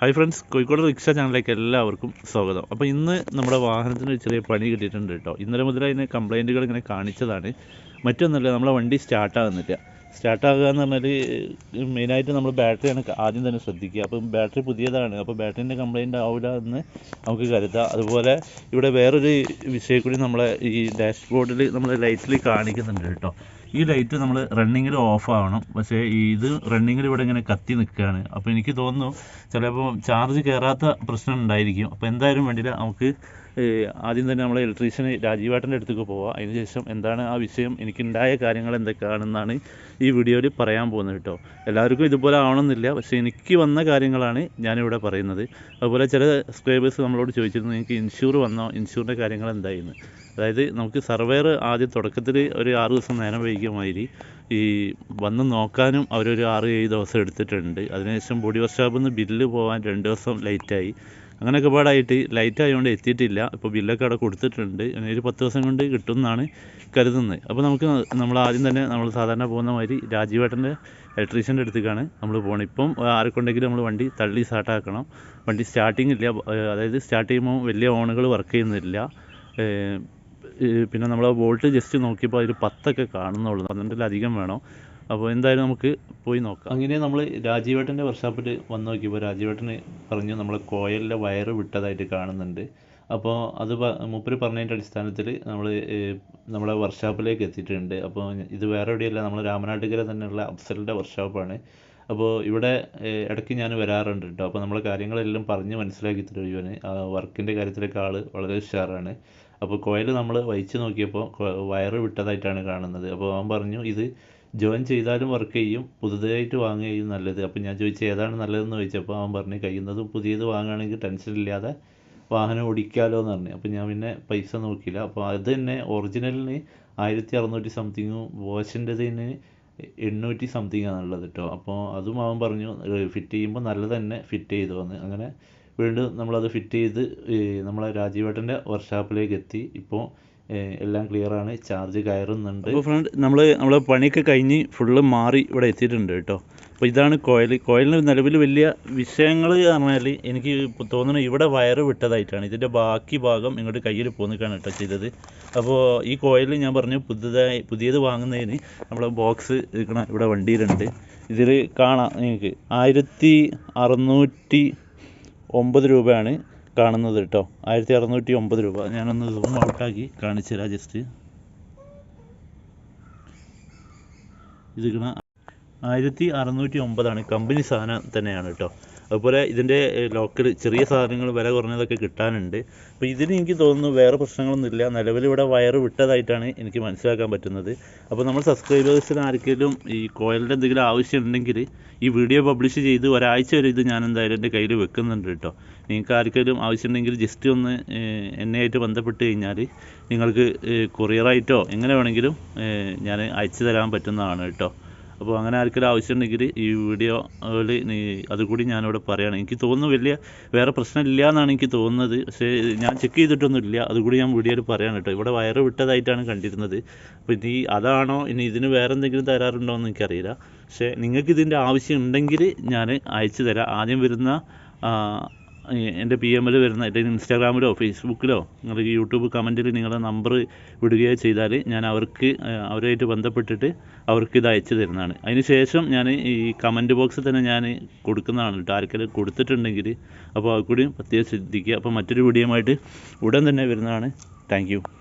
Hi friends Kozhikode rickshaw ചാനലിലേക്ക് എല്ലാവർക്കും സ്വാഗതം. അപ്പോൾ ഇന്ന് നമ്മുടെ വാഹനത്തിന് ചെറിയ പണി കിട്ടിയിട്ടുണ്ട് കേട്ടോ. ഇന്നലെ മുതൽ അതിന് കംപ്ലൈന്റുകൾ ഇങ്ങനെ കാണിച്ചതാണ്. മറ്റൊന്നുമല്ല നമ്മളെ വണ്ടി സ്റ്റാർട്ടാകുന്നില്ല സ്റ്റാർട്ടാകുക എന്ന് പറഞ്ഞാൽ മെയിനായിട്ട് നമ്മൾ ബാറ്ററിയാണ് ആദ്യം തന്നെ ശ്രദ്ധിക്കുക. അപ്പം ബാറ്ററി പുതിയതാണ്. അപ്പോൾ ബാറ്ററിന്റെ കംപ്ലൈന്റ് ആവില്ല എന്ന് നമുക്ക് കരുതാം. അതുപോലെ ഇവിടെ വേറൊരു വിഷയം കൂടി നമ്മളെ ഈ ഡാഷ്ബോർഡിൽ നമ്മൾ ലൈറ്റിൽ കാണിക്കുന്നുണ്ട് കേട്ടോ. ഈ ലൈറ്റ് നമ്മൾ റണ്ണിങ്ങിൽ ഓഫ് ആവണം പക്ഷേ ഇത് റണ്ണിങ്ങിൽ ഇവിടെ ഇങ്ങനെ കത്തി നിൽക്കുകയാണ്. അപ്പോൾ എനിക്ക് തോന്നുന്നു ചിലപ്പോൾ ചാർജ് കയറാത്ത പ്രശ്നം ഉണ്ടായിരിക്കും. അപ്പോൾ എന്തായാലും വേണ്ടിയില്ല നമുക്ക് ആദ്യം തന്നെ നമ്മളെ ഇലക്ട്രീഷ്യന് രാജീവേട്ടന്റെ അടുത്തേക്ക് പോവാം. അതിനുശേഷം എന്താണ് ആ വിഷയം? എനിക്കുണ്ടായ കാര്യങ്ങൾ എന്തൊക്കെയാണെന്നാണ് ഈ വീഡിയോയിൽ പറയാൻ പോകുന്നത് കേട്ടോ. എല്ലാവർക്കും ഇതുപോലെ ആവണമെന്നില്ല. പക്ഷേ എനിക്ക് വന്ന കാര്യങ്ങളാണ് ഞാനിവിടെ പറയുന്നത്. അതുപോലെ ചില സബ്സ്ക്രൈബേഴ്സ് നമ്മളോട് ചോദിച്ചിരുന്നു എനിക്ക് ഇൻഷൂർ വന്നോ? ഇൻഷൂറിന്റെ കാര്യങ്ങൾ എന്തായിരുന്നു അതായത് നമുക്ക് സർവേർ ആദ്യം തുടക്കത്തിൽ ഒരു ആറ് ദിവസം നേരം വൈകിയമാതിരി ഈ വന്ന് നോക്കാനും അവരൊരു ആറ് ഏഴ് ദിവസം എടുത്തിട്ടുണ്ട്. അതിനുശേഷം ബോഡി വർക്ക്ഷോപ്പിൽ നിന്ന് ബില്ല് പോകാൻ രണ്ട് ദിവസം ലേറ്റായി അങ്ങനെയൊക്കെ പാടായിട്ട് ലൈറ്റ് ആയതുകൊണ്ട് എത്തിയിട്ടില്ല. ഇപ്പോൾ ബില്ലൊക്കെ അവിടെ കൊടുത്തിട്ടുണ്ട്. ഒരു പത്ത് ദിവസം കൊണ്ട് കിട്ടും എന്നാണ് കരുതുന്നത്. അപ്പോൾ നമുക്ക് നമ്മൾ ആദ്യം തന്നെ നമ്മൾ സാധാരണ പോകുന്ന മാതിരി രാജീവേട്ടന്റെ ഇലക്ട്രീഷ്യന്റെ അടുത്തേക്കാണ് നമ്മൾ പോകണം ഇപ്പം ആർക്കുണ്ടെങ്കിലും നമ്മൾ വണ്ടി തള്ളി സ്റ്റാർട്ടാക്കണം വണ്ടി സ്റ്റാർട്ടിങ് ഇല്ല. അതായത് സ്റ്റാർട്ട് ചെയ്യുമ്പോൾ വലിയ ഓണുകൾ വർക്ക് ചെയ്യുന്നില്ല. പിന്നെ നമ്മൾ വോൾട്ട് ജസ്റ്റ് നോക്കിയപ്പോൾ അതിൽ പത്തൊക്കെ കാണുന്നുള്ളൂ. പന്ത്രണ്ടിലധികം വേണം. അപ്പോൾ എന്തായാലും നമുക്ക് പോയി നോക്കാം. അങ്ങനെ നമ്മൾ രാജീവേട്ടന്റെ വർക്ക്ഷോപ്പിൽ വന്ന് നോക്കിയപ്പോൾ രാജീവേട്ടന് പറഞ്ഞു നമ്മൾ കോയലിലെ വയറ് വിട്ടതായിട്ട് കാണുന്നുണ്ട്. അപ്പോൾ അത് മൂപ്പര് പറഞ്ഞതിന്റെ അടിസ്ഥാനത്തിൽ നമ്മൾ നമ്മളെ വർക്ക്ഷോപ്പിലേക്ക് എത്തിയിട്ടുണ്ട്. അപ്പോൾ ഇത് വേറെ എവിടെയല്ല നമ്മൾ രാമനാട്ടുകര തന്നെയുള്ള അഫ്സലിന്റെ വർക്ക്ഷോപ്പാണ് അപ്പോൾ ഇവിടെ ഇടയ്ക്ക് ഞാൻ വരാറുണ്ട് കേട്ടോ അപ്പോൾ നമ്മൾ കാര്യങ്ങളെല്ലാം പറഞ്ഞ് മനസ്സിലാക്കി തരും ഇവന്. വർക്കിന്റെ കാര്യത്തിലൊക്കെ ആൾ വളരെ ഉഷാറാണ്. അപ്പോൾ കോയൽ നമ്മൾ വഹിച്ച് നോക്കിയപ്പോൾ വയറ് വിട്ടതായിട്ടാണ് കാണുന്നത്. അപ്പോൾ അവൻ പറഞ്ഞു ഇത് ജോയിൻ ചെയ്താലും വർക്ക് ചെയ്യും. പുതുതായിട്ട് വാങ്ങുകയും നല്ലത്. അപ്പോൾ ഞാൻ ചോദിച്ചു ഏതാണ് നല്ലതെന്ന് ചോദിച്ചപ്പോൾ അവൻ പറഞ്ഞു കഴിയുന്നതും പുതിയത് വാങ്ങുകയാണെങ്കിൽ ടെൻഷൻ ഇല്ലാതെ വാഹനം ഓടിക്കാമല്ലോ എന്ന് പറഞ്ഞു. അപ്പോൾ ഞാൻ പിന്നെ പൈസ നോക്കിയില്ല. അപ്പോൾ അത് തന്നെ ഒറിജിനലിന് ആയിരത്തി അറുന്നൂറ്റി സംതിങ്ങും വാഷിന്റെതിന് എണ്ണൂറ്റി സംതിങ് ആണുള്ളത് കേട്ടോ അപ്പോൾ അതും അവൻ പറഞ്ഞു ഫിറ്റ് ചെയ്യുമ്പോൾ നല്ലത് തന്നെ ഫിറ്റ് ചെയ്തു വന്ന് അങ്ങനെ വീണ്ടും നമ്മളത് ഫിറ്റ് ചെയ്ത് നമ്മളെ രാജീവേട്ടന്റെ വർക്ക്ഷോപ്പിലേക്ക് എത്തി ഇപ്പോൾ എല്ലാം ക്ലിയർ ആണ് ചാർജ് കയറുന്നുണ്ട്. അപ്പോൾ ഫ്രണ്ട് നമ്മൾ നമ്മളെ പണിയൊക്കെ കഴിഞ്ഞ് ഫുള്ള് മാറി ഇവിടെ എത്തിയിട്ടുണ്ട് കേട്ടോ. അപ്പോൾ ഇതാണ് കോയിൽ കോയിലിന് നിലവിൽ വലിയ വിഷയങ്ങൾ പറഞ്ഞാൽ എനിക്ക് തോന്നുന്നു ഇവിടെ വയറ് വിട്ടതായിട്ടാണ്. ഇതിന്റെ ബാക്കി ഭാഗം ഇങ്ങോട്ട് കയ്യിൽ പോന്നിക്കാണ് കേട്ടോ ചെയ്തത്. അപ്പോൾ ഈ കോയിൽ ഞാൻ പറഞ്ഞു പുതുതായി പുതിയത് വാങ്ങുന്നതിന് നമ്മളെ ബോക്സ് ഇരിക്കണ ഇവിടെ വണ്ടിയിലുണ്ട്. ഇതിൽ കാണാം നിങ്ങൾക്ക്. ആയിരത്തി അറുന്നൂറ്റി ഒമ്പത് രൂപയാണ് കാണുന്നത് കേട്ടോ. ആയിരത്തി അറുന്നൂറ്റി ഒമ്പത് രൂപ. ഞാനൊന്ന് സൂം ഔട്ടാക്കി കാണിച്ചു തരാം ജസ്റ്റ് ഇത് ആയിരത്തി അറുന്നൂറ്റി ഒമ്പതാണ് കമ്പനി സാധനം തന്നെയാണ് കേട്ടോ. അതുപോലെ ഇതിന്റെ ലോക്കൽ ചെറിയ സാധനങ്ങൾ വില കുറഞ്ഞതൊക്കെ കിട്ടാനുണ്ട്. അപ്പോൾ ഇതിന് എനിക്ക് തോന്നുന്നു വേറെ പ്രശ്നങ്ങളൊന്നുമില്ല. നിലവിൽ ഇവിടെ വയറ് വിട്ടതായിട്ടാണ് എനിക്ക് മനസ്സിലാക്കാൻ പറ്റുന്നത്. അപ്പോൾ നമ്മൾ സബ്സ്ക്രൈബേഴ്സിന് ആർക്കെങ്കിലും ഈ കോയിലിന്റെ എന്തെങ്കിലും ആവശ്യം ഉണ്ടെങ്കിൽ ഈ വീഡിയോ പബ്ലിഷ് ചെയ്ത് ഒരാഴ്ച വരെ ഇത് ഞാൻ എന്തായാലും എന്റെ കയ്യിൽ വെക്കുന്നുണ്ട് കേട്ടോ. നിങ്ങൾക്ക് ആർക്കെങ്കിലും ആവശ്യമുണ്ടെങ്കിൽ ജസ്റ്റ് ഒന്ന് എന്നെയായിട്ട് ബന്ധപ്പെട്ട് കഴിഞ്ഞാൽ നിങ്ങൾക്ക് കൊറിയറായിട്ടോ എങ്ങനെ വേണമെങ്കിലും ഞാൻ അയച്ചു തരാൻ പറ്റുന്നതാണ് കേട്ടോ. അപ്പോൾ അങ്ങനെ ആർക്കെങ്കിലും ആവശ്യമുണ്ടെങ്കിൽ ഈ വീഡിയോയിൽ അതുകൂടി ഞാനിവിടെ പറയുകയാണ് എനിക്ക് തോന്നുന്നു വലിയ വേറെ പ്രശ്നമില്ല എന്നാണ് എനിക്ക് തോന്നുന്നത്. പക്ഷേ ഞാൻ ചെക്ക് ചെയ്തിട്ടൊന്നുമില്ല. അതുകൂടി ഞാൻ വീഡിയോയിൽ പറയാണ് കേട്ടോ. ഇവിടെ വയറ് വിട്ടതായിട്ടാണ് കണ്ടിരുന്നത്. അപ്പോൾ ഇനി അതാണോ? ഇനി ഇതിന് വേറെ എന്തെങ്കിലും തരാറുണ്ടോ എന്ന് എനിക്കറിയില്ല. പക്ഷേ നിങ്ങൾക്ക് ഇതിന്റെ ആവശ്യം ഉണ്ടെങ്കിൽ ഞാൻ അയച്ചു തരാം. ആദ്യം വരുന്ന എന്റെ പി എമ്മിൽ വരുന്ന അല്ലെങ്കിൽ ഇൻസ്റ്റാഗ്രാമിലോ ഫേസ്ബുക്കിലോ നിങ്ങളുടെ യൂട്യൂബ് കമന്റിൽ നിങ്ങളുടെ നമ്പർ വിടുകയോ ചെയ്താൽ ഞാൻ അവർക്ക് അവരുമായിട്ട് ബന്ധപ്പെട്ടിട്ട് അവർക്ക് ഇത് അയച്ചു തരുന്നതാണ്. അതിന് ശേഷം ഞാൻ ഈ കമന്റ് ബോക്സിൽ തന്നെ ഞാൻ കൊടുക്കുന്നതാണ് കേട്ടോ. കൊടുത്തിട്ടുണ്ടെങ്കിൽ അപ്പോൾ അത് കൂടി പ്രത്യേകം ശ്രദ്ധിക്കുക. അപ്പോൾ മറ്റൊരു വീഡിയോയുമായിട്ട് ഉടൻ തന്നെ വരുന്നതാണ്. താങ്ക്